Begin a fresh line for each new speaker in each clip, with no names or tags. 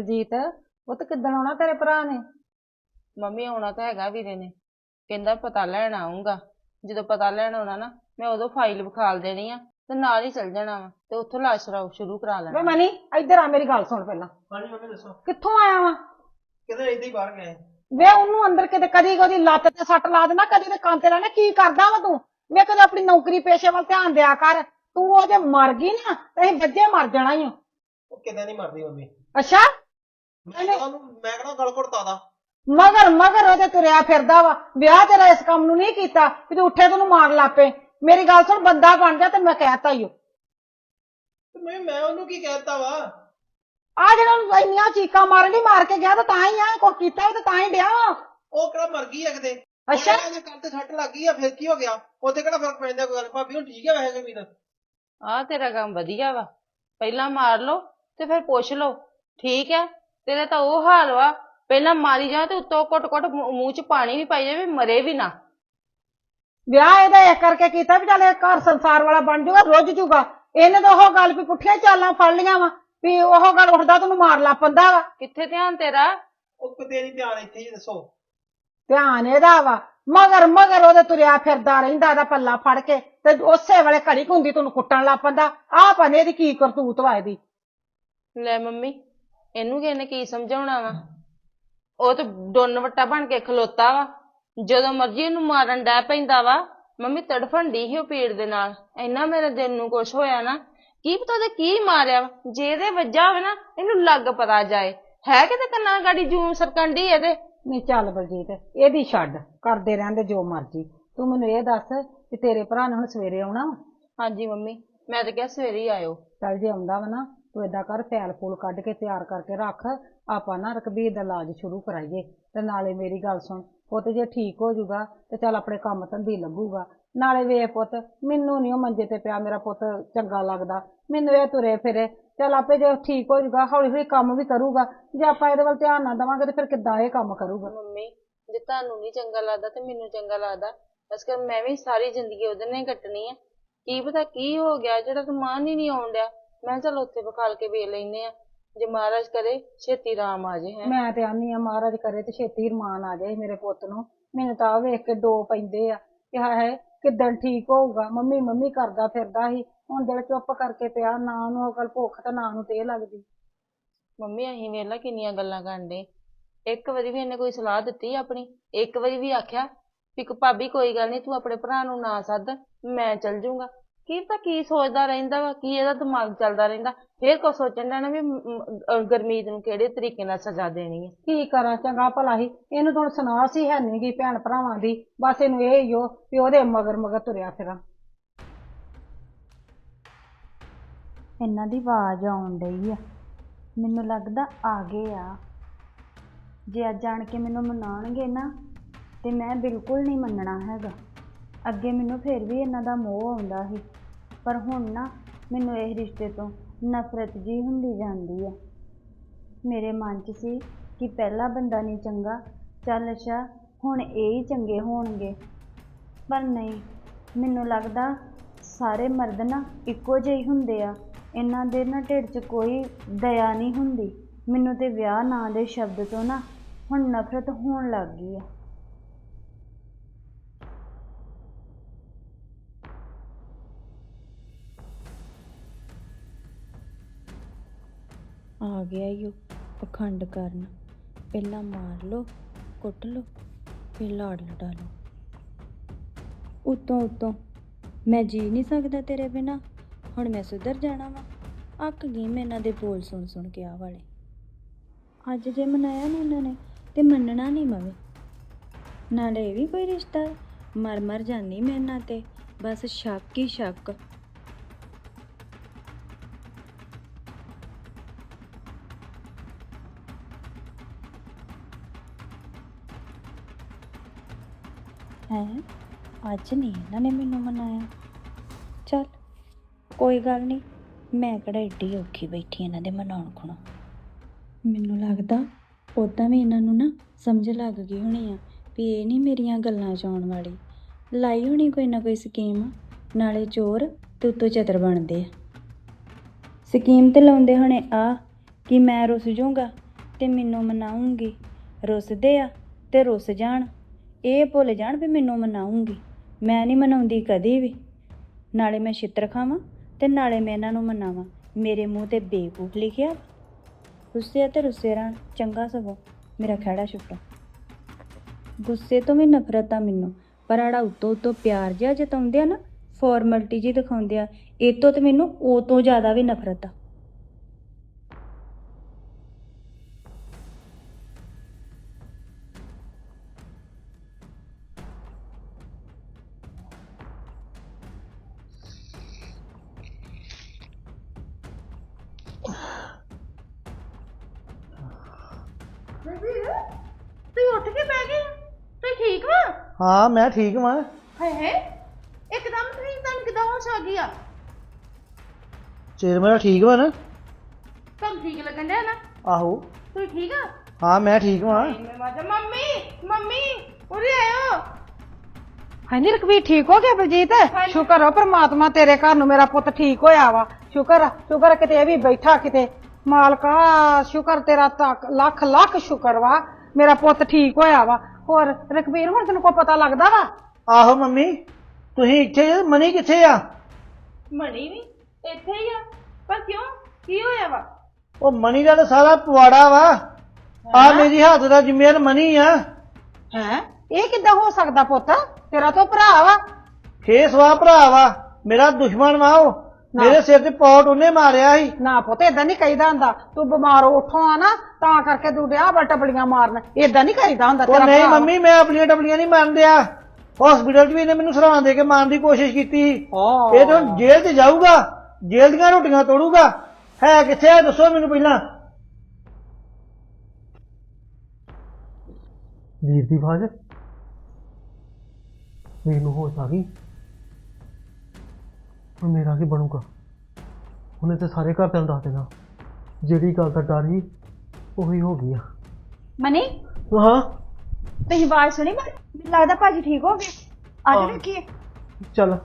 ਬਲਜੀਤ ਉਹ ਤਾਂ ਕਿੱਦਣ ਆਉਣਾ ਤੇਰੇ ਭਰਾ ਨੇ?
ਮੰਮੀ ਆਉਣਾ ਤਾਂ ਹੈਗਾ ਵੀਰੇ ਨੇ। ਕਹਿੰਦਾ ਪਤਾ ਲੈਣ ਆਉਂਗਾ ਜਦੋਂ ਪਤਾ ਲੈਣ ਆਉਣਾ ਨਾ ਮੈਂ ਉਦੋਂ ਫਾਈਲ ਵਿਖਾਲ ਦੇਣੀ ਆ ਤੇ ਨਾਲ ਹੀ ਚੱਲ ਜਾਣਾ ਵਾ ਤੇ ਉੱਥੋਂ ਲਾਸ਼ ਰਾਉ ਸ਼ੁਰੂ ਕਰਾ
ਵੇ
ਲੈਣਾ
ਮਨੀ ਇੱਧਰ ਆ ਮੇਰੀ ਗੱਲ ਸੁਣ ਪਹਿਲਾਂ।
ਹਾਂਜੀ ਮੰਮੀ ਦੱਸੋ।
ਕਿੱਥੋਂ ਆਇਆ ਵਾ?
ਕਿਤੇ ਏਦਾਂ ਹੀ ਬਾਹਰ ਗਏ।
ਵੇ ਉਹਨੂੰ ਅੰਦਰ ਕਿਤੇ ਕਦੀ ਉਹਦੀ ਲੱਤ ਤੇ ਸੱਟ ਲਾ ਦੇਣਾ ਕਦੀ ਤੇ ਕੰਨ ਤੇ ਲਾਣਾ ਕੀ ਕਰਦਾ ਵਾ ਤੂੰ? ਵੇ ਕਦੇ ਆਪਣੀ ਨੌਕਰੀ ਪੇਸ਼ੇ ਵੱਲ ਧਿਆਨ ਦਿਆ ਕਰ। ਤੂੰ ਉਹ ਜੇ ਮਰ ਗਈ ਨਾ ਤੇ ਅਸੀਂ ਬੱਜੇ ਮਰ ਜਾਣਾ ਹੀ
ਉਹ ਕਿਤੇ ਨਹੀਂ ਮਰਦੀ ਮੰਮੀ।
ਅੱਛਾ?
ਮੈਂ ਤੁਹਾਨੂੰ ਮੈਂ ਕਿਹੜਾ ਗਲ ਘੁੱਟਦਾ ਦਾ
ਮਗਰ ਮਗਰ ਉਹਦੇ ਤੁਰਿਆ ਫਿਰਦਾ ਵਾ। ਵਿਆਹ ਤੇਰਾ ਇਸ ਕੰਮ ਨੂੰ ਨਹੀਂ ਕੀਤਾ ਕਿ ਤੂੰ ਉੱਠੇ ਤੈਨੂੰ ਮਾਰ ਲਾਪੇ ਮੇਰੀ ਗੱਲ ਸੁਣ ਬੰਦਾ ਬਣ ਜਾ ਤੇ ਮੈਂ ਕਹਿਤਾ ਹੀ
ਤੇ ਮੈਂ ਮੈਂ ਉਹਨੂੰ ਕੀ ਕਹਿਤਾ ਵਾ?
ਆ ਜਿਹੜਾ ਉਹਨੂੰ ਇੰਨੀਆਂ ਚੀਕਾਂ ਮਾਰਨ ਦੀ ਮਾਰ ਕੇ ਗਿਆ ਤਾਂ ਤਾਂ ਹੀ ਆ ਕੋ ਕੀਤਾ ਵੀ ਤਾਂ ਤਾਂ ਹੀ ਡਿਆ ਵਾ।
ਉਹ ਕਿਹੜਾ ਮਰ ਗਈ ਆ ਕਿਤੇ?
ਅੱਛਾ।
ਉਹਦੇ ਕੰਨ ਤੇ ਸੱਟ ਲੱਗ ਗਈ ਆ ਫਿਰ ਕੀ ਹੋ ਗਿਆ? ਉੱਥੇ ਕਿਹੜਾ ਫ਼ਰਕ ਪੈਂਦਾ ਕੋਈ ਗੱਲ? ਭਾਬੀ ਹੁਣ ਠੀਕ ਹੈ ਵੈਸੇ ਵੀਰ
ਆਹ ਤੇਰਾ ਕੰਮ ਵਧੀਆ ਵਾ। ਪਹਿਲਾਂ ਮਾਰ ਲਓ ਤੇ ਫਿਰ ਪੁੱਛ ਲਓ। ਠੀਕ ਹੈ ਤੇਰਾ ਤਾਂ ਉਹ ਹਾਲ ਵਾ ਪਹਿਲਾਂ ਮਾਰੀ ਜਾ ਤੇ ਉੱਤੋਂ ਘੁੱਟ ਘੁੱਟ ਮੂੰਹ ਮੂੰਹ ਚ ਪਾਣੀ ਵੀ ਪਾਈ ਜਾਵੇ ਮਰੇ ਵੀ ਨਾ।
ਵਿਆਹ ਇਹਦਾ ਇਹ ਕਰਕੇ ਕੀਤਾ ਵੀ ਚੱਲ ਇਹ ਘਰ ਸੰਸਾਰ ਵਾਲਾ ਬਣ ਜਾਊਗਾ ਰੁੱਝ ਜਾਊਗਾ ਇਹਨੇ ਤਾਂ ਉਹ ਗੱਲ ਵੀ ਪੁੱਠੀਆਂ ਚਾਲਾਂ ਫੜ ਲੀਆਂ ਵਾ ਵੀ ਉਹ ਗੱਲ ਉੱਠਦਾ ਤੈਨੂੰ ਮਾਰ ਲਾ ਪੰਦਾ ਵਾ।
ਕਿੱਥੇ ਧਿਆਨ ਤੇਰਾ?
ਉਹ ਕਿਤੇ ਨਹੀਂ ਧਿਆਨ ਇੱਥੇ ਹੀ ਦੱਸੋ।
ਧਿਆਨ ਇਹਦਾ ਵਾ ਮਗਰ ਮਗਰ ਉਹਦੇ ਤੁਰਿਆ ਫਿਰਦਾ ਰਹਿੰਦਾ ਦਾ ਪੱਲਾ ਫੜ ਕੇ ਤੇ ਉਸੇ ਵੇਲੇ ਘੜੀ ਹੁੰਦੀ ਤੈਨੂੰ ਕੁੱਟਣ ਲੱਗ ਪੈਂਦਾ ਆਹ ਪਨੇ ਇਹਦੀ ਕੀ ਕਰਤੂਤ ਵਾ ਇਹਦੀ।
ਲੈ ਮੰਮੀ ਇਹਨੂੰ ਕਿਸੇ ਨੇ ਕੀ ਸਮਝਾਉਣਾ ਵਾ? ਉਹ ਤੇ ਡੋਨ ਵੱਟਾ ਬਣ ਕੇ ਖਲੋਤਾ ਵਾ। ਜਦੋਂ ਮਰਜ਼ੀ ਇਹਨੂੰ ਮਾਰਨ ਡੈ ਪੈਂਦਾ ਵਾ। ਮੰਮੀ ਤੜਫਣ ਡਈ ਸੀ ਉਹ ਪੀੜ ਦੇ ਨਾਲ। ਇੰਨਾ ਮੇਰੇ ਦਿਲ ਨੂੰ ਕੁਛ ਹੋਇਆ ਨਾ। ਕੀ ਪਤਾ ਉਹਦੇ ਕੀ ਮਾਰਿਆ ਵਾ? ਜੇ ਇਹਦੇ ਵੱਜਾ ਹੋਵੇ ਨਾ ਇਹਨੂੰ ਲੱਗ ਪਤਾ ਜਾਏ। ਹੈ ਕਿਤੇ ਕੰਨਾਂ ਗਾੜੀ ਜੂਮ ਸਰਕਣ ਡਈ ਇਹਦੇ?
ਨਹੀਂ ਚੱਲ ਬਲਜੀਤ ਇਹਦੀ ਛੱਡ। ਕਰਦੇ ਰਹਿੰਦੇ ਜੋ ਮਰਜ਼ੀ। ਤੂੰ ਮੈਨੂੰ ਇਹ ਦੱਸ ਕਿ ਤੇਰੇ ਭਰਾ ਨੇ ਹੁਣ ਸਵੇਰੇ ਆਉਣਾ ਵਾ?
ਹਾਂਜੀ ਮੰਮੀ ਮੈਂ ਤਾਂ ਕਿਹਾ ਸਵੇਰੇ ਹੀ ਆਇਓ।
ਚੱਲ ਜੇ ਆਉਂਦਾ ਵਾ ਨਾ ਤੂੰ ਏਦਾਂ ਕਰ ਫੈਲ ਫੂਲ ਕੱਢ ਕੇ ਤਿਆਰ ਕਰਕੇ ਰੱਖ, ਆਪਾਂ ਨਾ ਰਕਬੀਰ ਦਾ ਇਲਾਜ ਸ਼ੁਰੂ ਕਰਾਈਏ। ਤੇ ਨਾਲੇ ਮੇਰੀ ਗੱਲ ਸੁਣ, ਪੁੱਤ ਜੇ ਠੀਕ ਹੋ ਜਾਊਗਾ, ਤੇ ਚੱਲ ਆਪਣੇ ਕੰਮ ਧੰਦੀ ਲੱਗੂਗਾ। ਨਾਲੇ ਵੇਖ ਪੁੱਤ, ਮੈਨੂੰ ਨਹੀਂ ਉਹ ਮੰਜੇ ਤੇ ਪਿਆ ਮੇਰਾ ਪੁੱਤ ਚੰਗਾ ਲੱਗਦਾ। ਮੈਨੂੰ ਇਹ ਤੁਰੇ ਫਿਰੇ, ਚੱਲ ਆਪੇ ਜੇ ਠੀਕ ਹੋ ਜਾਊਗਾ ਹੌਲੀ ਹੌਲੀ ਕੰਮ ਵੀ ਕਰੂਗਾ। ਜੇ ਆਪਾਂ ਇਹਦੇ ਵੱਲ ਧਿਆਨ ਨਾ ਦੇਵਾਂਗੇ, ਤੇ ਫਿਰ ਕਿੱਦਾਂ ਇਹ ਕੰਮ ਕਰੂਗਾ?
ਮੰਮੀ, ਜੇ ਤੁਹਾਨੂੰ ਨਹੀਂ ਚੰਗਾ ਲੱਗਦਾ, ਤੇ ਮੈਨੂੰ ਚੰਗਾ ਲੱਗਦਾ। ਬਸ ਕਰ, ਮੈਂ ਵੀ ਸਾਰੀ ਜ਼ਿੰਦਗੀ ਉਹਦੇ ਨਾਲ ਹੀ ਕੱਟਣੀ ਆ। ਕੀ ਪਤਾ ਕੀ ਹੋ ਗਿਆ, ਜਿਹੜਾ ਸਮਾਨ ਹੀ ਨਹੀਂ ਆਉਣ ਡਿਆ। ਮੈਂ ਕਿਹਾ ਚੱਲ ਉੱਥੇ ਵਿਖਾਲ ਕੇ ਵੇਖ ਲੈਨੇ ਆ ਜੇ ਮਹਾਰਾਜ ਕਰੇ ਛੇਤੀ ਰਾਮ ਆ ਜੇ ਹੈ।
ਮੈਂ ਤੇ ਆਨੀ ਆ ਮਹਾਰਾਜ ਕਰੇ ਤੇ ਛੇਤੀ ਰਮਾਨ ਆ ਜਾਏ ਮੇਰੇ ਪੁੱਤ ਨੂੰ। ਮੈਨੂੰ ਤਾਂ ਆਹ ਵੇਖ ਕੇ ਦੋ ਪੈਂਦੇ ਆ ਕਿ ਹਾਏ ਕਿੱਦਣ ਠੀਕ ਹੋਊਗਾ। ਮੰਮੀ ਮੰਮੀ ਕਰਦਾ ਫਿਰਦਾ ਸੀ। ਹੁਣ ਦਿਲ ਚੁੱਪ ਕਰਕੇ ਪਿਆ ਨਾ ਉਹਨੂੰ ਉਹ ਗੱਲ ਭੁੱਖ ਤੇ ਨਾ ਉਹਨੂੰ ਤੇ ਲੱਗਦੀ।
ਮੰਮੀ ਅਸੀਂ ਵੇਖ ਲਾ ਕਿੰਨੀਆਂ ਗੱਲਾਂ ਕਰਦੇ ਇੱਕ ਵਾਰੀ ਵੀ ਇਹਨੇ ਕੋਈ ਸਲਾਹ ਦਿੱਤੀ ਆਪਣੀ। ਇੱਕ ਵਾਰੀ ਵੀ ਆਖਿਆ ਵੀ ਕਿ ਭਾਬੀ ਕੋਈ ਗੱਲ ਨਹੀਂ ਤੂੰ ਆਪਣੇ ਭਰਾ ਨੂੰ ਨਾ ਸੱਦ ਮੈਂ ਚੱਲ ਜਾਊਂਗਾ ਕੀ ਪਤਾ ਕੀ ਸੋਚਦਾ ਰਹਿੰਦਾ ਵਾ ਕੀ ਇਹਦਾ ਦਿਮਾਗ ਚੱਲਦਾ ਰਹਿੰਦਾ। ਫੇਰ ਕੋ ਸੋਚਣ ਦਾ ਨਾ ਵੀ ਮ- ਮ- ਅਹ ਗੁਰਮੀਤ ਨੂੰ ਕਿਹੜੇ ਤਰੀਕੇ ਨਾਲ ਸਜ਼ਾ ਦੇਣੀ ਹੈ
ਕੀ ਕਰਾਂ ਚੰਗਾ ਭਲਾ ਹੀ ਇਹਨੂੰ ਤਾਂ ਹੁਣ ਸੁਣਾ ਸੀ ਹੈ ਨੀ ਗੀ ਭੈਣ ਭਰਾਵਾਂ ਦੀ ਬਸ ਇਹਨੂੰ ਇਹ ਹੀ ਓ ਵੀ ਉਹਦੇ ਮਗਰ ਮਗਰ ਤੁਰਿਆ ਫਿਰਾਂ।
ਇਹਨਾਂ ਦੀ ਆਵਾਜ਼ ਆਉਣ ਡਈ ਆ। ਮੈਨੂੰ ਲੱਗਦਾ ਆ ਗਏ ਆ। ਜੇ ਅੱਜ ਆਣ ਕੇ ਮੈਨੂੰ ਮਨਾਉਣਗੇ ਨਾ ਤੇ ਮੈਂ ਬਿਲਕੁਲ ਨਹੀਂ ਮੰਨਣਾ ਹੈਗਾ। ਅੱਗੇ ਮੈਨੂੰ ਫਿਰ ਵੀ ਇਹਨਾਂ ਦਾ ਮੋਹ ਆਉਂਦਾ ਸੀ। ਪਰ ਹੁਣ ਨਾ ਮੈਨੂੰ ਇਹ ਰਿਸ਼ਤੇ ਤੋਂ ਨਫ਼ਰਤ ਜੀ ਹੁੰਦੀ ਜਾਂਦੀ ਹੈ ਮੇਰੇ ਮਨ 'ਚ ਸੀ ਕਿ ਪਹਿਲਾ ਬੰਦਾ ਨਹੀਂ ਚੰਗਾ, ਚੱਲ ਅੱਛਾ, ਹੁਣ ਇਹ ਹੀ ਚੰਗੇ ਹੋਣਗੇ। ਪਰ ਨਹੀਂ, ਮੈਨੂੰ ਲੱਗਦਾ ਸਾਰੇ ਮਰਦ ਨਾ ਇੱਕੋ ਜਿਹੇ ਹੀ ਹੁੰਦੇ ਆ। ਇਹਨਾਂ ਦੇ ਨਾ ਢਿੱਡ 'ਚ ਕੋਈ ਦਇਆ ਨਹੀਂ ਹੁੰਦੀ। ਮੈਨੂੰ ਤੇ ਵਿਆਹ ਨਾਂ ਦੇ ਸ਼ਬਦ ਤੋਂ ਨਾ ਹੁਣ ਨਫ਼ਰਤ ਹੋਣ ਲੱਗ ਗਈ ਆ। ਆ ਗਿਆ ਈ ਉਹ ਪਖੰਡ ਕਰਨ। ਪਹਿਲਾਂ ਮਾਰ ਲੋ ਕੁੱਟ ਲੋ ਫਿਰ ਲਾੜ ਲਡਾ ਲੋ ਉਤੋਂ ਉਤੋਂ ਮੈਂ ਜੀ ਨਹੀਂ ਸਕਦਾ ਤੇਰੇ ਬਿਨਾ, ਹੁਣ ਮੈਂ ਸੁਧਰ ਜਾਣਾ ਵਾ। ਅੱਕ ਗਈ ਮੈਂ ਇਹਨਾਂ ਦੇ ਬੋਲ ਸੁਣ ਸੁਣ ਕੇ ਆ ਵਾਲੇ। ਅੱਜ ਜੇ ਮਨਾਇਆ ਨਾ ਇਹਨਾਂ ਨੇ, ਤੇ ਮੰਨਣਾ ਨਹੀਂ ਮਵੇ। ਨਾਲੇ ਇਹ ਵੀ ਕੋਈ ਰਿਸ਼ਤਾ ਹੈ? ਮਰ ਮਰ ਜਾਂਦੀ ਮੈਂ ਇਹਨਾਂ ਤੇ, ਬਸ ਸ਼ੱਕ ਹੀ ਸ਼ੱਕ। ਹੈ। ਅੱਜ ਨਹੀਂ ਇਹਨਾਂ ਨੇ ਮੈਨੂੰ ਮਨਾਇਆ। ਚੱਲ, ਕੋਈ ਗੱਲ ਨਹੀਂ। ਮੈਂ ਕਿਹੜਾ ਏਡੀ ਔਖੀ ਬੈਠੀ ਇਹਨਾਂ ਦੇ ਮਨਾਉਣ ਖਣੋ ਮੈਨੂੰ ਲੱਗਦਾ ਉਦਾਂ ਵੀ ਇਹਨਾਂ ਨੂੰ ਨਾ ਸਮਝ ਲੱਗ ਗਈ ਹੋਣੀ ਆ ਵੀ ਇਹ ਨਹੀਂ ਮੇਰੀਆਂ ਗੱਲਾਂ 'ਚ ਆਉਣ ਵਾਲੀ। ਲਾਈ ਹੋਣੀ ਕੋਈ ਨਾ ਕੋਈ ਸਕੀਮ, ਨਾਲੇ ਚੋਰ ਤੇ ਉੱਤੋਂ ਚਤਰ ਬਣਦੇ ਆ। ਸਕੀਮ ਤੇ ਲਾਉਂਦੇ ਹੋਣੇ ਆ ਕਿ ਮੈਂ ਰੁੱਸ ਜਾਊਂਗਾ ਤੇ ਮੈਨੂੰ ਮਨਾਉਂਗੀ ਰੁੱਸਦੇ ਆ ਤੇ ਰੁੱਸ ਜਾਣ। ਇਹ ਭੁੱਲ ਜਾਣ ਵੀ ਮੈਨੂੰ ਮਨਾਉਂਗੀ। ਮੈਂ ਨਹੀਂ ਮਨਾਉਂਦੀ ਕਦੀ ਵੀ। ਨਾਲੇ ਮੈਂ ਛਿੱਤਰ ਖਾਵਾਂ ਤੇ ਨਾਲੇ ਮੈਂ ਇਹਨਾਂ ਨੂੰ ਮਨਾਵਾਂ। ਮੇਰੇ ਮੂੰਹ ਤੇ ਬੇਵਕੂਫ ਲਿਖਿਆ ਗੁੱਸੇ ਆ ਤੇ ਰੁੱਸੇ ਰਹਿਣ, ਚੰਗਾ ਸਗੋਂ ਮੇਰਾ ਖਹਿੜਾ ਛੁੱਟਾ। ਗੁੱਸੇ ਤੋਂ ਵੀ ਨਫ਼ਰਤ ਆ ਮੈਨੂੰ, ਪਰ ਆੜਾ ਉੱਤੋਂ ਉੱਤੋਂ ਪਿਆਰ ਜਿਹਾ ਜਤਾਉਂਦੇ ਆ ਨਾ ਫਾਰਮੈਲਿਟੀ ਜੀ ਦਿਖਾਉਂਦੇ ਆ, ਇਹ ਤੋਂ ਤੇ ਮੈਨੂੰ ਉਹ ਤੋਂ ਜ਼ਿਆਦਾ ਵੀ ਨਫ਼ਰਤ ਆ।
ਤੂੰ ਉੱਠ ਕੇ ਬਹਿ ਗਈ? ਤੂੰ ਠੀਕ ਵਾ?
ਹਾਂ ਮੈਂ ਠੀਕ ਵਾਂ।
ਹਾਏ ਹਾਏ ਇੱਕਦਮ ਤੁਸੀਂ ਤੁਹਾਨੂੰ ਕਿਦਾਂ ਹੋਸ਼ ਆ ਗਈ ਆ?
ਚਿਰ ਮੇਰਾ ਠੀਕ ਵਾ ਨਾ?
ਤੁਹਾਨੂੰ ਠੀਕ ਲੱਗਣ ਡਿਆ ਨਾ?
ਆਹੋ।
ਤੂੰ ਠੀਕ ਆ?
ਹਾਂ ਮੈਂ ਠੀਕ ਵਾਂ।
ਮੈਂ ਮਾਜਾ ਮੰਮੀ ਮੰਮੀ ਉਰੇ ਆਇਓ।
ਹਾਂਜੀ ਰਕਵੀਰ ਠੀਕ ਹੋ ਗਿਆ ਬਲਜੀਤ? ਸ਼ੁਕਰ ਹੋ ਪ੍ਰਮਾਤਮਾ ਤੇਰੇ ਘਰ ਨੂੰ ਮੇਰਾ ਪੁੱਤ ਠੀਕ ਹੋਇਆ ਵਾ। ਸ਼ੁਕਰ ਆ, ਸ਼ੁਕਰ ਆ ਕਿਤੇ ਇਹ ਵੀ ਬੈਠਾ ਕਿਤੇ। ਮਾਲਕਾ ਸ਼ੁਕਰ ਤੇਰਾ ਤੱਕ ਲੱਖ ਲੱਖ ਸ਼ੁਕਰ ਵਾ ਮੇਰਾ ਪੁੱਤ ਠੀਕ ਹੋਇਆ ਵਾ। ਹੋਰ ਰਕਵੀਰ ਹੁਣ ਤੈਨੂੰ ਕੋਈ ਪਤਾ ਲੱਗਦਾ ਵਾ?
ਆਹੋ ਮੰਮੀ ਤੁਸੀਂ ਇੱਥੇ ਮਨੀ ਕਿੱਥੇ ਆ?
ਮਣੀ ਵੀ ਇੱਥੇ ਹੀ ਆ ਪਰ ਕਿਉਂ? ਕੀ ਹੋਇਆ ਵਾ?
ਉਹ ਮਨੀ ਦਾ ਤਾਂ ਸਾਰਾ ਪਵਾੜਾ ਵਾ। ਆ ਮੇਰੀ ਹੱਥ ਦਾ ਜ਼ਿੰਮੇਵਾਰ ਮਨੀ ਆ।
ਹੈ? ਇਹ ਕਿੱਦਾਂ ਹੋ ਸਕਦਾ ਪੁੱਤ? ਤੇਰਾ ਤਾਂ ਭਰਾ ਵਾ।
ਖੇ ਸਵਾ ਭਰਾ ਵਾ। ਮੇਰਾ ਦੁਸ਼ਮਣ ਵਾ ਉਹ। ਮੇਰੇ ਸਿਰ ਤੇ ਪੌਟ ਉਹਨੇ ਮਾਰਿਆ ਸੀ।
ਨਾ ਪੁੱਤ ਏਦਾਂ ਨਹੀਂ ਕਹੀਦਾ ਹੁੰਦਾ। ਤੂੰ ਬਿਮਾਰ ਉੱਠੋਂ ਆ ਨਾ ਤਾਂ ਕਰਕੇ ਤੂੰ ਡਿਆ ਵਾ ਟਬਲੀਆਂ ਮਾਰਨ। ਏਦਾਂ ਨਹੀਂ ਕਰੀਦਾ ਹੁੰਦਾ
ਉਹ
ਤੇਰਾ
ਨਹੀਂ
ਭਰਾ।
ਮੰਮੀ ਮੈਂ ਆਪਣੀਆਂ ਟਬਲੀਆਂ ਨਹੀਂ ਮੰਨਦਿਆ। ਹਸਪੀਟਲ 'ਚ ਵੀ ਇਹਨੇ ਮੈਨੂੰ ਸਰਾਂ ਦੇ ਕੇ ਮਾਰਨ ਦੀ ਕੋਸ਼ਿਸ਼ ਕੀਤੀ।
ਓ।
ਇਹ ਤਾਂ ਹੁਣ ਜੇਲ੍ਹ 'ਚ ਜਾਊਗਾ ਜੇਲ੍ਹ ਦੀਆਂ ਰੋਟੀਆਂ ਤੋੜੂਗਾ। ਹੈ ਕਿੱਥੇ ਆ? ਦੱਸੋ ਮੈਨੂੰ ਪਹਿਲਾਂ। ਵੀਰ ਦੀ ਬਾਜ ਵੀਰ ਨੂੰ ਹੋਸ਼ ਆ ਗਈ? ਹੁਣ ਮੇਰਾ ਕੀ ਬਣੂਗਾ? ਉਹਨੇ ਤੇ ਸਾਰੇ ਘਰ ਨੂੰ ਦੱਸ ਦੇਣਾ। ਜਿਹੜੀ ਗੱਲ ਦਾ ਡਰ ਸੀ ਉਹੀ ਹੋ ਗਈ ਆ।
ਮਨੀ?
ਹਾਂ?
ਤੁਸੀਂ ਆਵਾਜ਼ ਸੁਣੀ? ਮੈਂ ਮੈਨੂੰ ਲੱਗਦਾ ਭਾਜੀ ਠੀਕ ਹੋ ਗਏ। ਅੱਜ
ਹਾਂ।
ਰੱਖੀਏ
ਚੱਲ।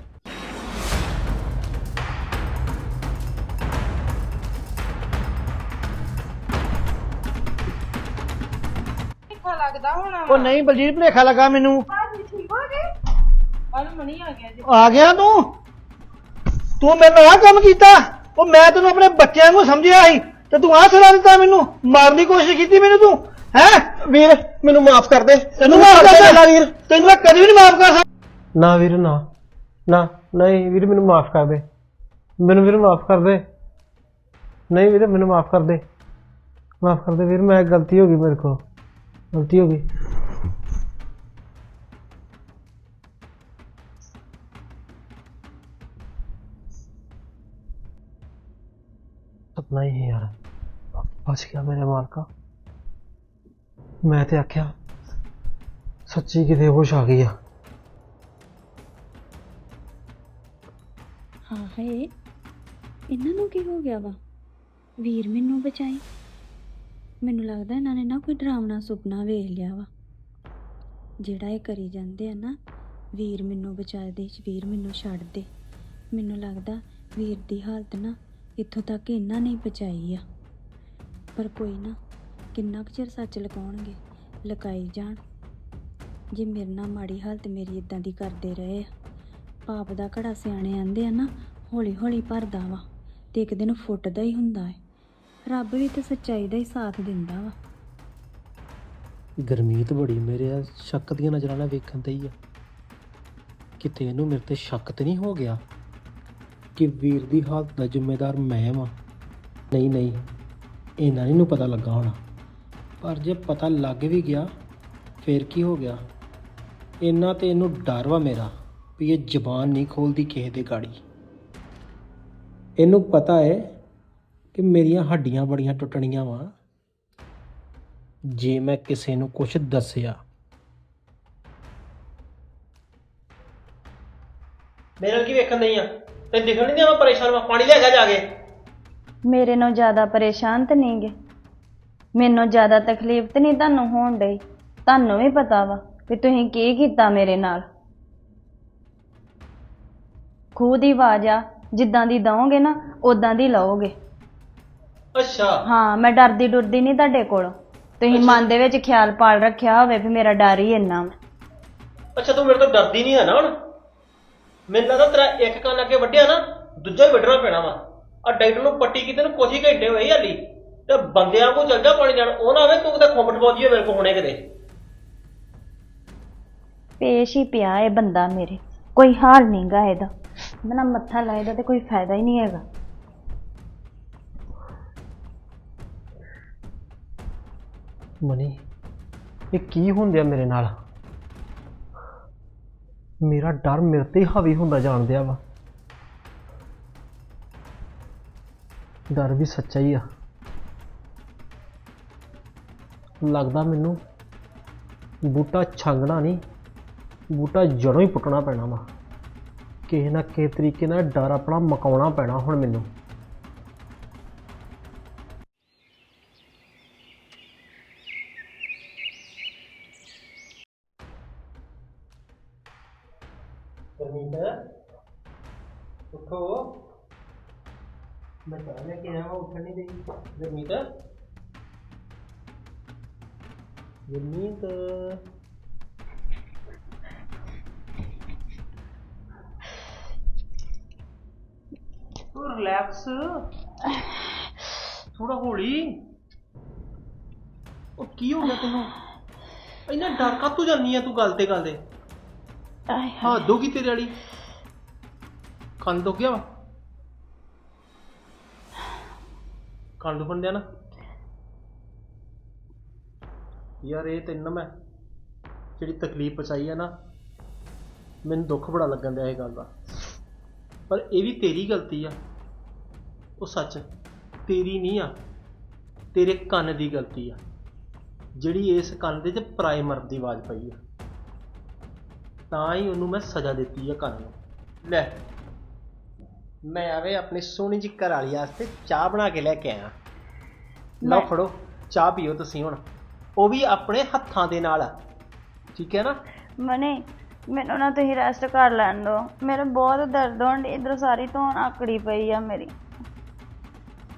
ਲੱਗਦਾ ਹੋਣਾ
ਉਹ ਨਹੀਂ ਬਲਜੀਤ ਭਲੇਖਾ ਲੱਗਾ ਮੈਨੂੰ।
ਭਾਜੀ ਠੀਕ ਹੋ ਗਏ? ਅਲ ਮਣੀ ਆ ਗਿਆ ਜੀ।
ਆ ਗਿਆ ਤੂੰ? ਤੂੰ ਮੇਰੇ ਨਾਲ ਆਹ ਕੰਮ ਕੀਤਾ? ਉਹ ਮੈਂ ਤੈਨੂੰ ਆਪਣੇ ਬੱਚਿਆਂ ਨੂੰ ਸਮਝਿਆ ਸੀ। ਤੇ ਤੂੰ ਆਹ ਸਲਾਹ ਦਿੱਤਾ ਮੈਨੂੰ। ਮਾਰਨ ਦੀ ਕੋਸ਼ਿਸ਼ ਕੀਤੀ ਮੈਨੂੰ ਤੂੰ ਹੈ? ਵੀਰ ਮੈਨੂੰ ਮਾਫ ਕਰ ਦੇ। ਤੈਨੂੰ ਮਾਫ ਕਰ ਦੇ। ਵੀਰ ਤੈਨੂੰ ਮੈਂ ਕਦੇ ਵੀ ਨਹੀਂ ਮਾਫ ਕਰ ਸਕਦਾ।
ਨਾ ਵੀਰ ਨਾ। ਨਾ ਨਹੀਂ ਵੀਰ ਮੈਨੂੰ ਮਾਫ ਕਰ ਦੇ। ਮੈਨੂੰ ਵੀਰ ਮਾਫ ਕਰ ਦੇ। ਨਹੀਂ ਵੀਰ ਮੈਨੂੰ ਮਾਫ ਕਰ ਦੇ। ਮਾਫ ਕਰ ਦੇ ਵੀਰ ਮੈਂ ਗਲਤੀ ਹੋ ਗਈ ਮੇਰੇ ਕੋਲ। ਗਲਤੀ ਹੋ ਗਈ। ਸਪਨਾ ਹੀ ਹੈ ਯਾਰ। ਬਚ ਗਿਆ ਮੇਰੇ ਮਾਲਕਾ। ਮੈਂ ਤੇ ਆਖਿਆ, ਸੱਚੀ ਕਿਤੇ ਹੋਸ਼ ਆ ਗਈ ਆ।
ਹਾਂ ਹੈ ਇਹਨਾਂ ਨੂੰ ਕੀ ਹੋ ਗਿਆ ਵਾ? ਵੀਰ ਮੈਨੂੰ ਬਚਾਈ। ਮੈਨੂੰ ਲੱਗਦਾ ਇਹਨਾਂ ਨੇ ਨਾ ਕੋਈ ਡਰਾਵਣਾ ਸੁਪਨਾ ਵੇਖ ਲਿਆ ਵਾ। ਜਿਹੜਾ ਇਹ ਕਰੀ ਜਾਂਦੇ ਆ ਨਾ, ਵੀਰ ਮੈਨੂੰ ਬਚਾ ਦੇ, ਵੀਰ ਮੈਨੂੰ ਛੱਡ ਦੇ। ਮੈਨੂੰ ਲੱਗਦਾ ਵੀਰ ਦੀ ਹਾਲਤ ਨਾ ਇੱਥੋਂ ਤੱਕ ਇਹਨਾਂ ਨੇ ਪਹੁੰਚਾਈ ਆ। ਪਰ ਕੋਈ ਨਾ, ਕਿੰਨਾ ਕੁ ਚਿਰ ਸੱਚ ਲਗਾਉਣਗੇ ਲਕਾਈ ਜਾਣ। ਜੇ ਮੇਰੇ ਨਾਲ ਮਾੜੀ ਹਾਲਤ ਮੇਰੀ ਇਦਾਂ ਦੀ ਕਰਦੇ ਰਹੇ ਆ, ਪਾਪ ਦਾ ਘੜਾ ਸਿਆਣੇ ਆਂਦੇ ਆ ਨਾ ਹੌਲੀ ਹੌਲੀ ਭਰਦਾ ਵਾ ਤੇ ਇੱਕ ਦਿਨ ਫੁੱਟਦਾ ਹੀ ਹੁੰਦਾ ਹੈ ਰੱਬ ਵੀ ਤੇ ਸੱਚਾਈ ਦਾ ਹੀ ਸਾਥ ਦਿੰਦਾ ਵਾ।
ਗਰਮੀਤ ਬੜੀ ਮੇਰੇ ਆ, ਸ਼ੱਕ ਦੀਆਂ ਨਜ਼ਰਾਂ ਨਾਲ ਵੇਖਣ ਤੇ ਹੀ ਆ। ਕਿਤੇ ਇਹਨੂੰ ਮੇਰੇ ਤੇ ਸ਼ੱਕ ਤੇ ਨਹੀਂ ਹੋ ਗਿਆ? ਕਿ ਵੀਰ ਦੀ ਹਾਲਤ ਦਾ ਜ਼ਿੰਮੇਦਾਰ ਮੈਂ ਵਾਂ। ਨਹੀਂ ਨਹੀਂ ਇਹਨਾਂ ਨਹੀਂ ਨੂੰ ਪਤਾ ਲੱਗਾ ਹੋਣਾ। ਪਰ ਜੇ ਪਤਾ ਲੱਗ ਵੀ ਗਿਆ, ਫੇਰ ਕੀ ਹੋ ਗਿਆ? ਇਹਨਾਂ ਤੇ ਇਹਨੂੰ ਡਰ ਵਾ ਮੇਰਾ ਵੀ ਇਹ ਜ਼ਬਾਨ ਨਹੀਂ ਖੋਲਦੀ ਕਿਸੇ ਦੇ ਗਾੜੀ। ਇਹਨੂੰ ਪਤਾ ਹੈ ਕਿ ਮੇਰੀਆਂ ਹੱਡੀਆਂ ਬੜੀਆਂ ਟੁੱਟਣੀਆਂ ਵਾ। ਜੇ ਮੈਂ ਕਿਸੇ ਨੂੰ ਕੁਝ ਦੱਸਿਆ।
ਮੇਰੇ ਕੀ ਵੇਖਣ ਨਹੀਂ ਆ? ਤੇ ਦਿਖਣ ਨਹੀਂ ਮੈਂ ਪਰੇਸ਼ਾਨ ਮੈਂ ਪਾਣੀ ਲੈ ਕੇ ਜਾ ਕੇ।
ਮੇਰੇ ਨਾਲ ਜ਼ਿਆਦਾ ਪਰੇਸ਼ਾਨ ਤੇ ਨਹੀਂਗੇ ਮੈਨੂੰ ਜ਼ਿਆਦਾ ਤਕਲੀਫ ਤੇ ਨਹੀਂ ਤੁਹਾਨੂੰ ਹੋਣ ਡਈ। ਤੁਹਾਨੂੰ ਵੀ ਪਤਾ ਵਾ ਵੀ ਤੁਸੀਂ ਕੀ ਕੀਤਾ ਮੇਰੇ ਨਾਲ। ਖੂਹ ਦੀ ਆਵਾਜ਼ ਆ ਜਿੱਦਾਂ ਦੀ ਦਵੋਗੇ ਨਾ ਉਦਾਂ ਦੀ ਲਓਗੇ
ਅੱਛਾ।
ਹਾਂ ਮੈਂ ਡਰਦੀ ਡੁਰਦੀ ਨਹੀਂ ਤੁਹਾਡੇ ਕੋਲੋਂ। ਤੁਸੀਂ ਮਨ ਦੇ ਵਿੱਚ ਖਿਆਲ ਪਾਲ ਰੱਖਿਆ ਹੋਵੇ ਵੀ ਮੇਰਾ ਡਰ ਹੀ ਇੰਨਾ ਵਾ।
ਅੱਛਾ ਤੂੰ ਮੇਰੇ ਤੋਂ ਡਰਦੀ ਨਹੀਂ ਹੈ ਨਾ ਹੁਣ? ਮੈਨੂੰ ਲੱਗਦਾ ਤੇਰਾ ਇੱਕ ਕੰਨ ਅੱਗੇ ਵੱਢਿਆ ਨਾ ਦੂਜਾ ਵੀ ਵੱਢਣਾ ਪੈਣਾ ਵਾ। ਆ ਡਾਕਟਰ ਨੂੰ ਪੱਟੀ ਕੀਤੇ ਨੂੰ ਹੀ ਘੰਟੇ ਹੋਏ ਹਾਲੀ। ਤੇ ਬੰਦਿਆਂ ਕੋ ਚੱਲ ਜਾ ਪਾਣੀ ਜਾਣ ਉਹ ਨਾ ਹੋਵੇ ਤੂੰ ਕਿਤੇ ਖੁੰਮਟ ਪਹੁੰਚੀ ਮੇਰੇ ਕੋ ਹੁਣੇ ਕਿਤੇ।
ਪੇਸ਼ ਹੀ ਪਿਆ ਇਹ ਬੰਦਾ ਮੇਰੇ। ਕੋਈ ਹਾਲ ਨਹੀਂਗਾ ਇਹਦਾ। ਮੇਰਾ ਮੱਥਾ ਲਾਇਦਾ ਤੇ ਕੋਈ ਫਾਇਦਾ ਹੀ ਨਹੀਂ ਹੈਗਾ।
ਮਨੀ ਇਹ ਕੀ ਹੁੰਦਿਆ ਮੇਰੇ ਨਾਲ? ਮੇਰਾ ਡਰ ਮੇਰੇ ਤੇ ਹਾਵੀ ਹੁੰਦਾ ਜਾਣ ਦਿਆ ਵਾ। ਡਰ ਵੀ ਸੱਚਾ ਹੀ ਆ। ਲੱਗਦਾ ਮੈਨੂੰ ਬੂਟਾ ਛਾਂਗਣਾ ਨਹੀਂ, ਬੂਟਾ ਜੜੋਂ ਹੀ ਪੁੱਟਣਾ ਪੈਣਾ ਵਾ। ਕਿਸੇ ਨਾ ਕਿਸੇ ਤਰੀਕੇ ਨਾਲ ਡਰ ਆਪਣਾ ਮਕਾਉਣਾ ਪੈਣਾ ਹੁਣ ਮੈਨੂੰ। ਤੂੰ ਰਿਲੈਕਸ ਥੋੜਾ ਹੌਲੀ। ਉਹ ਕੀ ਹੋ ਗਿਆ ਤੈਨੂੰ? ਇੰਨਾ ਡਰ ਕਾ ਤੂੰ ਜਾਨੀ ਆ ਤੂੰ ਗੱਲ ਤੇ ਗੱਲ ਦੇ? ਹਾਂ ਦੋਗੀ ਤੇਰੇ ਵਾਲੀ। ਕੰਨ ਦੁਖ ਗਿਆ ਵਾ। ਕੰਨ ਦੁਖਣ ਦਿਆ ਨਾ। ਯਾਰ ਇਹ ਤੈਨੂੰ ਮੈਂ ਜਿਹੜੀ ਤਕਲੀਫ ਪਹੁੰਚਾਈ ਆ ਨਾ ਮੈਨੂੰ ਦੁੱਖ ਬੜਾ ਲੱਗਣ ਦਿਆ ਇਹ ਗੱਲ ਦਾ। ਪਰ ਇਹ ਵੀ ਤੇਰੀ ਗਲਤੀ ਆ। ਉਹ ਸੱਚ ਤੇਰੀ ਨਹੀਂ ਆ ਤੇਰੇ ਕੰਨ ਦੀ ਗਲਤੀ ਆ। ਜਿਹੜੀ ਇਸ ਕੰਨ ਦੇ 'ਚ ਪ੍ਰਾਈਮਰ ਦੀ ਆਵਾਜ਼ ਪਈ ਆ। ਤਾਂ ਹੀ ਉਹਨੂੰ ਮੈਂ ਸਜ਼ਾ ਦਿੱਤੀ ਆ ਕੰਨ ਨੂੰ। ਲੈ ਮੈਂ ਆਵੇ ਆਪਣੀ ਸੋਹਣੀ ਜੀ ਘਰ ਵਾਲੀ ਵਾਸਤੇ ਚਾਹ ਬਣਾ ਕੇ ਲੈ ਕੇ ਆਇਆ। ਲਓ ਫੜੋ ਚਾਹ ਪੀਓ ਤੁਸੀਂ ਹੁਣ। ਉਹ ਵੀ ਆਪਣੇ ਹੱਥਾਂ ਦੇ ਨਾਲ ਠੀਕ ਹੈ ਨਾ?
ਮਨੇ ਮੈਨੂੰ ਨਾ ਤੁਸੀਂ ਰੈਸਟ ਕਰ ਲੈਣ ਦਿਓ। ਮੇਰੇ ਬਹੁਤ ਦਰਦ ਹੋਣ ਡਈ ਇਧਰ ਸਾਰੀ ਧੌਣ ਆਕੜੀ ਪਈ ਆ ਮੇਰੀ।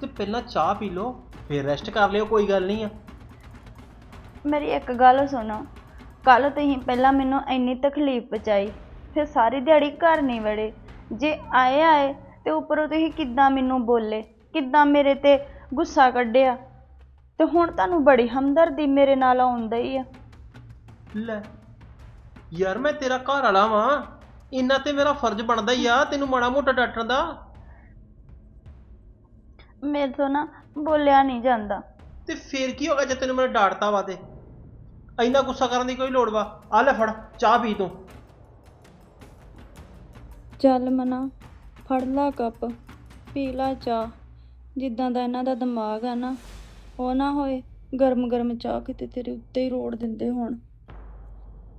ਤੇ ਪਹਿਲਾਂ ਚਾਹ ਪੀ ਲਓ ਫਿਰ ਰੈਸਟ ਕਰ ਲਿਓ ਕੋਈ ਗੱਲ ਨਹੀਂ ਆ।
ਮੇਰੀ ਇੱਕ ਗੱਲ ਸੁਣੋ ਕੱਲ ਤੁਸੀਂ ਪਹਿਲਾਂ ਮੈਨੂੰ ਇੰਨੀ ਤਕਲੀਫ ਪਹੁੰਚਾਈ ਫਿਰ ਸਾਰੀ ਦਿਹਾੜੀ ਘਰ ਨਹੀਂ ਵੜੇ। ਜੇ ਆਏ ਆਏ ਤੇ ਉੱਪਰੋਂ ਤੁਸੀਂ ਕਿੱਦਾਂ ਮੈਨੂੰ ਬੋਲੇ ਕਿੱਦਾਂ ਮੇਰੇ ਤੇ ਗੁੱਸਾ ਕੱਢਿਆ? ਤੇ ਹੁਣ ਤੁਹਾਨੂੰ ਬੜੀ ਹਮਦਰਦੀ ਮੇਰੇ ਨਾਲ ਆਉਂਦਾ ਆ।
ਲੈ ਯਾਰ ਮੈਂ ਤੇਰਾ ਘਰ ਵਾਲਾ ਵਾਂ। ਇੰਨਾ ਤੇ ਮੇਰਾ ਫਰਜ਼ ਬਣਦਾ ਹੀ ਆ ਤੈਨੂੰ ਮਾੜਾ ਮੋਟਾ ਡਾਂਟਣ ਦਾ।
ਮੇਰੇ ਤੋਂ ਨਾ ਬੋਲਿਆ ਨਹੀਂ ਜਾਂਦਾ।
ਤੇ ਫੇਰ ਕੀ ਹੋਗਾ ਜੇ ਤੈਨੂੰ ਮੈਂ ਡਾਂਟਤਾ ਵਾ ਤੇ? ਇੰਨਾ ਗੁੱਸਾ ਕਰਨ ਦੀ ਕੋਈ ਲੋੜ ਵਾ? ਆ ਲੈ ਫੜ ਚਾਹ ਪੀ ਤੂੰ।
ਚੱਲ ਮਨਾ ਫੜ ਲਾ ਕੱਪ ਪੀ ਲਾ ਚਾਹ। ਜਿੱਦਾਂ ਦਾ ਇਹਨਾਂ ਦਾ ਦਿਮਾਗ ਆ ਨਾ ਉਹ ਨਾ ਹੋਏ ਗਰਮ ਗਰਮ ਚਾਹ ਕਿਤੇ ਤੇਰੇ ਉੱਤੇ ਹੀ ਰੋੜ ਦਿੰਦੇ ਹੋਣ।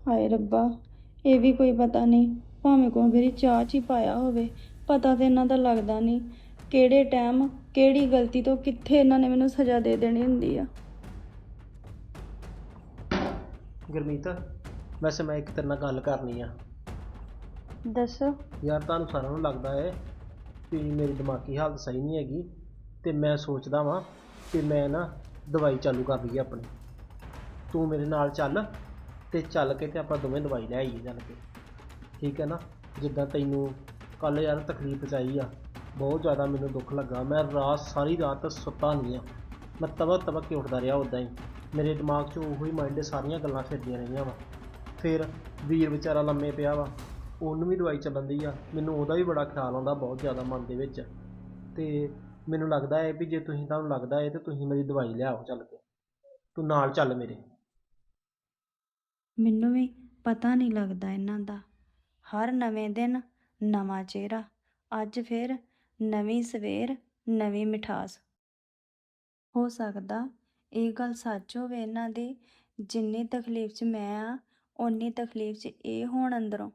ਹਾਏ ਰੱਬਾ ਇਹ ਵੀ ਕੋਈ ਪਤਾ ਨਹੀਂ ਭਾਵੇਂ ਕੋਈ ਮੇਰੀ ਚਾਹ 'ਚ ਹੀ ਪਾਇਆ ਹੋਵੇ ਪਤਾ ਤੇ ਇਹਨਾਂ ਦਾ ਲੱਗਦਾ ਨਹੀਂ ਕਿਹੜੇ ਟਾਈਮ ਕਿਹੜੀ ਗਲਤੀ ਤੋਂ ਕਿੱਥੇ ਇਹਨਾਂ ਨੇ ਮੈਨੂੰ ਸਜ਼ਾ ਦੇ ਦੇਣੀ ਹੁੰਦੀ ਆ।
ਗੁਰਮੀਤ ਵੈਸੇ ਮੈਂ ਇੱਕ ਤੇਰੇ ਨਾਲ ਗੱਲ ਕਰਨੀ ਆ।
ਦੱਸੋ।
ਯਾਰ ਤੁਹਾਨੂੰ ਸਾਰਿਆਂ ਨੂੰ ਲੱਗਦਾ ਹੈ ਕਿ ਮੇਰੀ ਦਿਮਾਗੀ ਹਾਲਤ ਸਹੀ ਨਹੀਂ ਹੈਗੀ ਤੇ ਮੈਂ ਸੋਚਦਾ ਵਾਂ ਕਿ ਮੈਂ ਨਾ ਦਵਾਈ ਚਾਲੂ ਕਰ ਲਈਏ ਆਪਣੀ। ਤੂੰ ਮੇਰੇ ਨਾਲ ਚੱਲ ਤੇ ਚੱਲ ਕੇ ਤੇ ਆਪਾਂ ਦੋਵੇਂ ਦਵਾਈ ਲੈ ਆਈਏ ਚੱਲ ਕੇ। ਠੀਕ ਹੈ ਨਾ? ਜਿੱਦਾਂ ਤੈਨੂੰ ਕੱਲ ਯਾਰ ਤਕਲੀਫ ਪਹੁੰਚਾਈ ਆ, ਬਹੁਤ ਜ਼ਿਆਦਾ ਮੈਨੂੰ ਦੁੱਖ ਲੱਗਾ। ਮੈਂ ਰਾਤ, ਸਾਰੀ ਰਾਤ ਸੁੱਤਾ ਨਹੀਂ ਆ। ਮੈਂ ਤਬਕ ਤਬਕ ਕੇ ਉੱਠਦਾ ਰਿਹਾ ਉਦਾਂ ਹੀ। ਮੇਰੇ ਦਿਮਾਗ 'ਚ ਉਹੀ ਮਾਈਂਡ ਸਾਰੀਆਂ ਗੱਲਾਂ ਫਿਰਦੀਆਂ ਰਹੀਆਂ ਵਾ। ਫਿਰ ਵੀਰ ਵਿਚਾਰਾ ਲੰਮੇ ਪਿਆ ਵਾ। ਉਹਨੂੰ ਵੀ ਦਵਾਈ ਚੱਲਣ ਦੀ ਆ। ਮੈਨੂੰ ਉਹਦਾ ਵੀ ਬੜਾ ਖਿਆਲ ਆਉਂਦਾ ਬਹੁਤ ਜ਼ਿਆਦਾ ਮਨ ਦੇ ਵਿੱਚ। ਤੇ ਮੈਨੂੰ ਲੱਗਦਾ ਹੈ ਵੀ ਜੇ ਤੁਸੀਂ, ਤੁਹਾਨੂੰ ਲੱਗਦਾ ਹੈ ਤੇ ਤੁਸੀਂ ਮੇਰੀ ਦਵਾਈ ਲਿਆਓ ਚੱਲ ਕੇ। ਤੂੰ ਨਾਲ ਚੱਲ ਮੇਰੇ।
ਮੈਨੂੰ ਵੀ ਪਤਾ ਨਹੀਂ ਲੱਗਦਾ ਇਹਨਾਂ ਦਾ। ਹਰ ਨਵੇਂ ਦਿਨ ਨਵਾਂ ਚਿਹਰਾ। ਅੱਜ ਫਿਰ ਨਵੀਂ ਸਵੇਰ, ਨਵੀਂ ਮਿਠਾਸ। ਹੋ ਸਕਦਾ ਇਹ ਗੱਲ ਸੱਚ ਹੋਵੇ ਇਹਨਾਂ ਦੀ, ਜਿੰਨੀ ਤਕਲੀਫ 'ਚ ਮੈਂ ਆ, ਓਨੀ ਤਕਲੀਫ 'ਚ ਇਹ ਹੋਣ ਅੰਦਰੋਂ।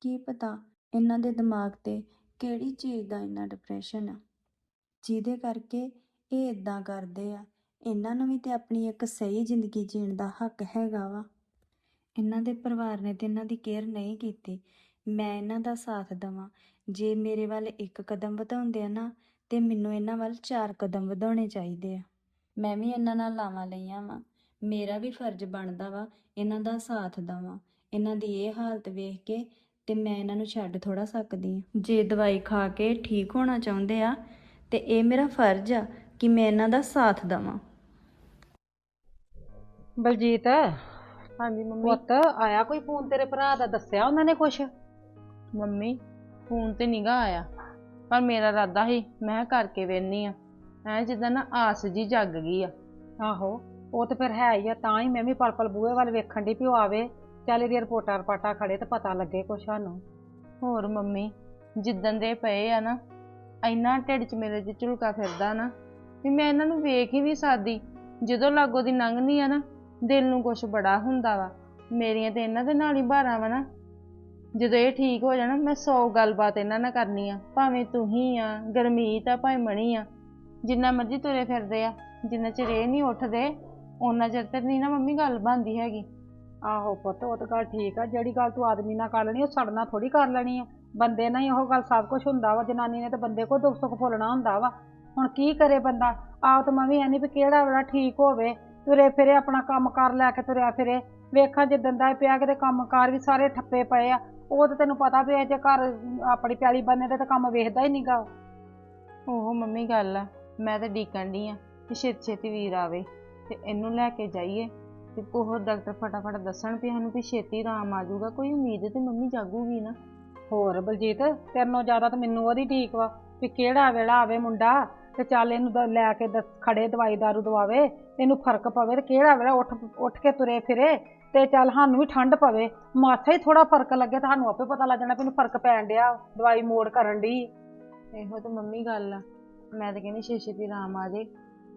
ਕੀ ਪਤਾ ਇਹਨਾਂ ਦੇ ਦਿਮਾਗ ਤੇ ਕਿਹੜੀ ਚੀਜ਼ ਦਾ ਇੰਨਾ ਡਿਪਰੈਸ਼ਨ ਆ? ਜਿਹਦੇ ਕਰਕੇ ਇਹ ਇਦਾਂ ਕਰਦੇ ਆ। ਇਹਨਾਂ ਨੂੰ ਵੀ ਤੇ ਆਪਣੀ ਇੱਕ ਸਹੀ ਜ਼ਿੰਦਗੀ ਜੀਣ ਦਾ ਹੱਕ ਹੈਗਾ ਵਾ। ਇਹਨਾਂ ਦੇ ਪਰਿਵਾਰ ਨੇ ਤੇ ਇਹਨਾਂ ਦੀ ਕੇਅਰ ਨਹੀਂ ਕੀਤੀ, ਮੈਂ ਇਹਨਾਂ ਦਾ ਸਾਥ ਦਵਾਂ। ਜੇ ਮੇਰੇ ਵੱਲ ਇੱਕ ਕਦਮ ਵਧਾਉਂਦੇ ਆ ਨਾ, ਤੇ ਮੈਨੂੰ ਇਹਨਾਂ ਵੱਲ ਚਾਰ ਕਦਮ ਵਧਾਉਣੇ ਚਾਹੀਦੇ ਆ। ਮੈਂ ਵੀ ਇਹਨਾਂ ਨਾਲ ਲਾਵਾਂ ਲਈਆਂ ਵਾ। ਮੇਰਾ ਵੀ ਫਰਜ਼ ਬਣਦਾ ਵਾ ਇਹਨਾਂ ਦਾ ਸਾਥ ਦੇਵਾਂ। ਇਹਨਾਂ ਦੀ ਇਹ ਹਾਲਤ ਵੇਖ ਕੇ ਤੇ ਮੈਂ ਇਹਨਾਂ ਨੂੰ ਛੱਡ ਥੋੜਾ ਸਕਦੀ ਹਾਂ। ਜੇ ਦਵਾਈ ਖਾ ਕੇ ਠੀਕ ਹੋਣਾ ਚਾਹੁੰਦੇ ਆ, ਤੇ ਇਹ ਮੇਰਾ ਫਰਜ਼ ਆ ਕਿ ਮੈਂ ਇਹਨਾਂ ਦਾ ਸਾਥ ਦੇਵਾਂ।
ਬਲਜੀਤ
ਹਾਂਜੀ ਮੰਮੀ।
ਪੁੱਤ ਆਇਆ ਕੋਈ ਫੋਨ ਤੇਰੇ ਭਰਾ ਦਾ? ਦੱਸਿਆ ਉਹਨਾਂ ਨੇ ਕੁਛ?
ਮੰਮੀ ਫੋਨ ਤੇ ਨਿਗਾ ਆਇਆ। ਪਰ ਮੇਰਾ ਇਰਾਦਾ ਸੀ ਮੈਂ ਕਰਕੇ ਵੇਨੀ ਆ। ਐ ਜਿੱਦਾਂ ਨਾ ਆਸ ਜੀ ਜਗ ਗਈ ਆ।
ਆਹੋ ਉਹ ਤੇ ਫਿਰ ਹੈ ਹੀ ਆ ਤਾਂ ਹੀ ਮੈਂ ਵੀ ਪਲ ਪਲ ਬੂਹੇ ਵੱਲ ਵੇਖਣ ਦੀ ਉਹ ਆਵੇ। ਚੱਲ ਇਹਦੀਆਂ ਰਿਪੋਰਟਾਂ ਰਪਾਟਾ ਖੜੇ ਤੇ ਪਤਾ ਲੱਗੇ ਕੁਛ ਸਾਨੂੰ।
ਹੋਰ ਮੰਮੀ ਜਿੱਦਣ ਦੇ ਪਏ ਆ ਨਾ ਇੰਨਾ ਢਿੱਡ 'ਚ ਮੇਰੇ 'ਚ ਝੁਲਕਾ ਫਿਰਦਾ ਨਾ ਵੀ ਮੈਂ ਇਹਨਾਂ ਨੂੰ ਵੇਖ ਹੀ ਵੀ ਸਕਦੀ। ਜਦੋਂ ਲਾਗੋ ਦੀ ਲੰਘਦੀ ਆ ਨਾ ਦਿਲ ਨੂੰ ਕੁਛ ਬੜਾ ਹੁੰਦਾ ਵਾ। ਮੇਰੀਆਂ ਤੇ ਇਹਨਾਂ ਦੇ ਨਾਲ ਹੀ ਭਾਰਾਂ ਵਾ ਨਾ। ਜਦੋਂ ਇਹ ਠੀਕ ਹੋ ਜਾਣਾ, ਮੈਂ ਸੌ ਗੱਲਬਾਤ ਇਹਨਾਂ ਨਾਲ ਕਰਨੀ ਆ। ਭਾਵੇਂ ਤੂੰ ਹੀ ਆ, ਗਰਮੀਤ ਆ, ਭਾਵੇਂ ਮਣੀ ਆ। ਜਿੰਨਾ ਮਰਜ਼ੀ ਤੁਰੇ ਫਿਰਦੇ ਆ, ਜਿੰਨਾ ਚਿਰ ਇਹ ਨਹੀਂ ਉੱਠਦੇ ਉਹਨਾਂ ਚਿਰ ਤੇ ਨਹੀਂ ਨਾ ਮੰਮੀ ਗੱਲ ਬਣਦੀ ਹੈਗੀ।
ਆਹੋ ਪੁੱਤ, ਉਹ ਤਾਂ ਗੱਲ ਠੀਕ ਆ। ਜਿਹੜੀ ਗੱਲ ਤੂੰ ਆਦਮੀ ਨਾਲ ਕਰ ਲੈਣੀ, ਉਹ ਸੜਨਾ ਨਾਲ ਥੋੜੀ ਕਰ ਲੈਣੀ ਆ। ਬੰਦੇ ਨਾਲ ਹੀ ਉਹ ਗੱਲ ਸਭ ਕੁਝ ਹੁੰਦਾ ਵਾ। ਜਨਾਨੀ ਨੇ ਤਾਂ ਬੰਦੇ ਕੋਲ ਦੁੱਖ ਸੁੱਖ ਫੁੱਲਣਾ ਹੁੰਦਾ ਵਾ। ਹੁਣ ਕੀ ਕਰੇ ਬੰਦਾ? ਆਪ ਤਾਂ ਮੈਂ ਵੀ ਐਨੀ ਵੀ ਕਿਹੜਾ ਬੜਾ ਠੀਕ ਹੋਵੇ। ਤੁਰੇ ਫਿਰੇ ਆਪਣਾ ਕੰਮ ਕਰ ਲੈ ਕੇ ਤੁਰਿਆ ਫਿਰੇ। ਵੇਖਾਂ ਜਿੱਦਣ ਦਾ ਇਹ ਪਿਆ ਕਿਤੇ ਕੰਮ ਕਾਰ ਵੀ ਸਾਰੇ ਠੱਪੇ ਪਏ ਆ। ਉਹ ਤਾਂ ਤੈਨੂੰ ਪਤਾ ਵੀ ਇਹ ਜੇ ਘਰ ਆਪਣੀ ਪਿਆਲੀ ਬੰਨੇ ਤੇ ਤਾਂ ਕੰਮ ਵੇਖਦਾ ਹੀ ਨਹੀਂਗਾ
ਉਹ ਮੰਮੀ ਗੱਲ ਆ ਮੈਂ ਤਾਂ ਡੀਕਣ ਡਈ ਆ ਕਿ ਛੇਤੀ ਛੇਤੀ ਵੀਰ ਆਵੇ ਤੇ ਇਹਨੂੰ ਲੈ ਕੇ ਜਾਈਏ। ਤੇ ਉਹ ਡਾਕਟਰ ਫਟਾਫਟ ਦੱਸਣ ਵੀ ਸਾਨੂੰ ਵੀ ਛੇਤੀ ਆਰਾਮ ਆ ਜਾਊਗਾ ਕੋਈ ਉਮੀਦ ਤੇ ਮੰਮੀ ਜਾਗੂਗੀ ਨਾ।
ਹੋਰ ਬਲਜੀਤ ਤੇਰੇ ਨਾਲੋਂ ਜ਼ਿਆਦਾ ਤਾਂ ਮੈਨੂੰ ਉਹਦੀ ਠੀਕ ਵਾ ਵੀ ਕਿਹੜਾ ਵੇਲਾ ਆਵੇ ਮੁੰਡਾ। ਤੇ ਚੱਲ ਇਹਨੂੰ ਦ- ਲੈ ਕੇ ਦ- ਖੜੇ ਦਵਾਈ ਦਾਰੂ ਦਵਾਵੇ ਤੇ ਇਹਨੂੰ ਫ਼ਰਕ ਪਵੇ ਤੇ ਕਿਹੜਾ ਵੇਲਾ ਉੱਠ ਉੱਠ ਕੇ ਤੁਰੇ ਫਿਰੇ ਤੇ ਚੱਲ ਸਾਨੂੰ ਵੀ ਠੰਡ ਪਵੇ। ਮਾਥਾ ਹੀ ਥੋੜਾ ਫ਼ਰਕ ਲੱਗੇ ਤਾਂ ਸਾਨੂੰ ਆਪੇ ਪਤਾ ਲੱਗ ਜਾਣਾ ਵੀ ਇਹਨੂੰ ਫ਼ਰਕ ਪੈਣ ਡਿਆ ਦਵਾਈ ਮੋੜ ਕਰਨ ਦੀ
ਇਹੋ ਤੇ ਮੰਮੀ ਗੱਲ ਆ। ਮੈਂ ਤਾਂ ਕਹਿੰਦੀ ਛੇ ਛੇਤੀ ਆਰਾਮ ਆ ਜੇ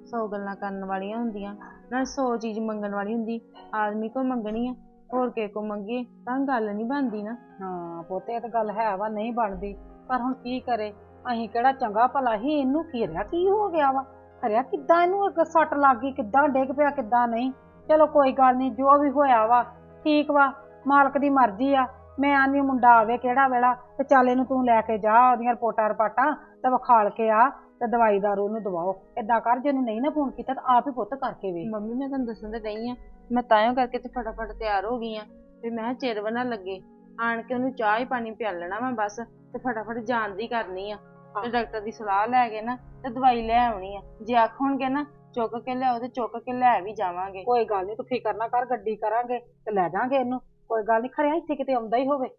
ਸੌ ਗੱਲਾਂ ਕਰਨ ਵਾਲੀਆਂ ਹੁੰਦੀਆਂ। ਨਾਲ ਸੌ ਚੀਜ਼ ਮੰਗਣ ਵਾਲੀ ਹੁੰਦੀ ਆਦਮੀ ਕੋ ਮੰਗਣੀ ਆ ਹੋਰ ਕਿਸੇ ਕੋ ਮੰਗੀਏ ਤਾਂ ਗੱਲ ਨਹੀਂ ਬਣਦੀ ਨਾ।
ਹਾਂ ਪੋਤੇ ਇਹ ਤਾਂ ਗੱਲ ਹੈ ਵਾ ਨਹੀਂ ਬਣਦੀ। ਪਰ ਹੁਣ ਕੀ ਕਰੇ? ਅਸੀਂ ਕਿਹੜਾ ਚੰਗਾ ਭਲਾ ਹੀ ਇਹਨੂੰ ਕੀ ਰਿਹਾ ਕੀ ਹੋ ਗਿਆ ਵਾ? ਖਰਿਆ ਕਿੱਦਾਂ ਇਹਨੂੰ ਇੱਕ ਸੱਟ ਲੱਗ ਗਈ, ਕਿੱਦਾਂ ਡਿੱਗ ਪਿਆ, ਕਿੱਦਾਂ ਨਹੀਂ? ਚਲੋ ਕੋਈ ਗੱਲ ਨਹੀਂ, ਜੋ ਵੀ ਹੋਇਆ ਵਾ, ਠੀਕ ਵਾ, ਮਾਲਕ ਦੀ ਮਰਜ਼ੀ ਆ। ਮੈਂ ਆਨੀ ਮੁੰਡਾ ਆਵੇ ਕਿਹੜਾ ਵੇਲਾ, ਤੇ ਚੱਲ ਇਹਨੂੰ ਤੂੰ ਲੈ ਕੇ ਜਾ, ਉਹਦੀਆਂ ਰਿਪੋਰਟਾਂ ਰਪਾਟਾਂ ਤੇ ਵਿਖਾਲ ਕੇ ਆ, ਤੇ ਦਵਾਈ ਦਾਰੂ ਉਹਨੂੰ ਦਵਾਓ। ਏਦਾਂ ਕਰ, ਜੇ ਉਹਨੂੰ ਨਹੀਂ ਨਾ ਫੋਨ ਕੀਤਾ, ਤਾਂ ਆਪ ਹੀ ਪੁੱਤ ਕਰਕੇ ਵੇਖ।
ਮੰਮੀ, ਮੈਂ ਤੁਹਾਨੂੰ ਦੱਸਣ ਤੇ ਡਈ ਆ, ਮੈਂ ਤਾਂਿਓ ਕਰਕੇ ਤੇ ਫਟਾਫਟ ਤਿਆਰ ਹੋ ਗਈ ਆ ਤੇ ਮੈਂ ਕਿਹਾ ਚਿਰ ਵੀ ਨਾ ਲੱਗੇ। ਆਣ ਕੇ ਉਹਨੂੰ ਚਾਹ ਹੀ ਪਾਣੀ ਪਿਆ ਲੈਣਾ ਮੈਂ ਬਸ, ਤੇ ਫਟਾਫਟ ਜਾਣ ਦੀ ਕਰਨੀ ਆ। ਤੇ ਡਾਕਟਰ ਦੀ ਸਲਾਹ ਲੈ ਕੇ ਨਾ ਤੇ ਦਵਾਈ ਲੈ ਆਉਣੀ ਆ। ਜੇ ਆਖਣਗੇ ਨਾ ਚੁੱਕ ਕੇ ਲਿਆਓ ਤੇ ਚੁੱਕ ਕੇ ਲੈ ਵੀ ਜਾਵਾਂਗੇ।
ਕੋਈ ਗੱਲ ਨਹੀਂ ਤੂੰ ਫਿਕਰ ਨਾ ਕਰ ਗੱਡੀ ਕਰਾਂਗੇ ਤੇ ਲੈ ਜਾਾਂਗੇ ਇਹਨੂੰ। ਕੋਈ ਗੱਲ ਨਹੀਂ ਖਰਿਆ ਇੱਥੇ ਕਿਤੇ ਆਉਂਦਾ ਹੀ ਹੋਵੇ।